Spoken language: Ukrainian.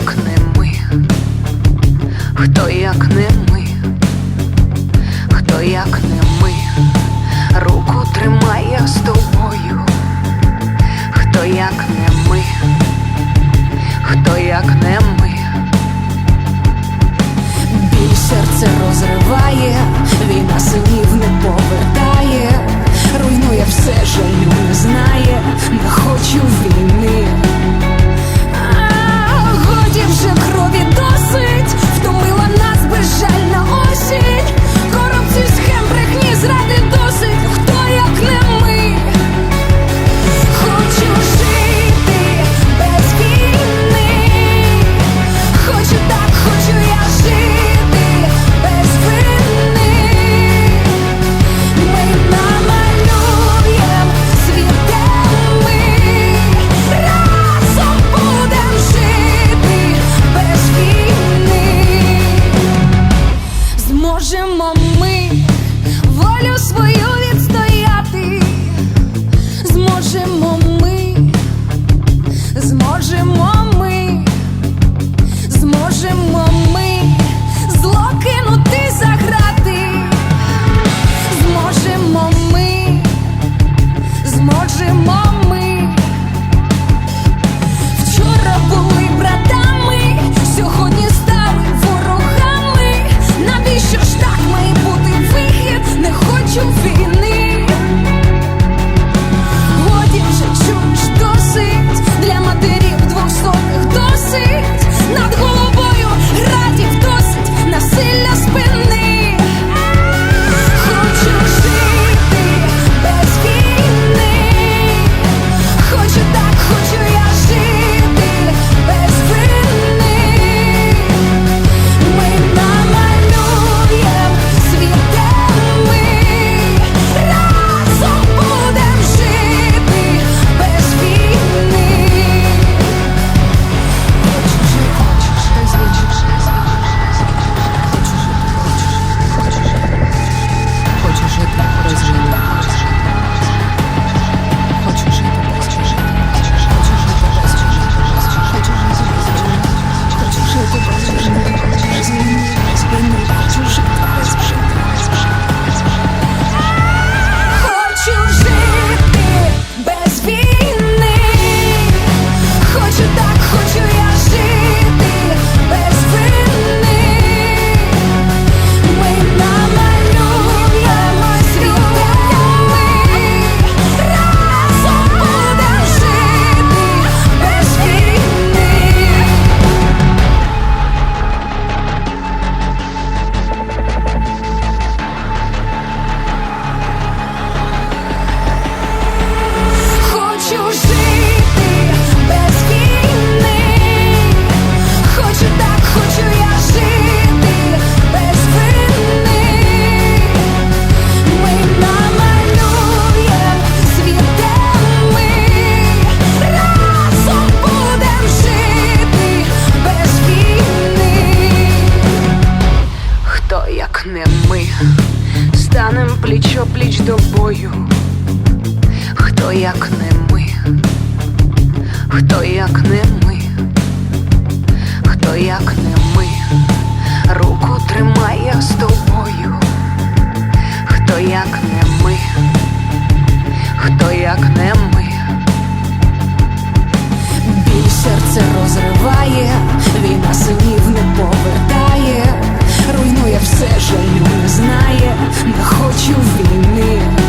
як не ми, хто як не ми, хто як не ми, руку тримає з тобою, хто як не ми, хто як не ми, біль серце розриває, війна синів не повертає, руйнує все, що не знає, не хочу. пліч пліч до бою, хто як не ми, хто як не ми, хто як не ми, руку тримає з тобою, хто як не ми, хто як не ми, біль серце розриває, війна синів не повертає все жаль не знає, не хочу війни.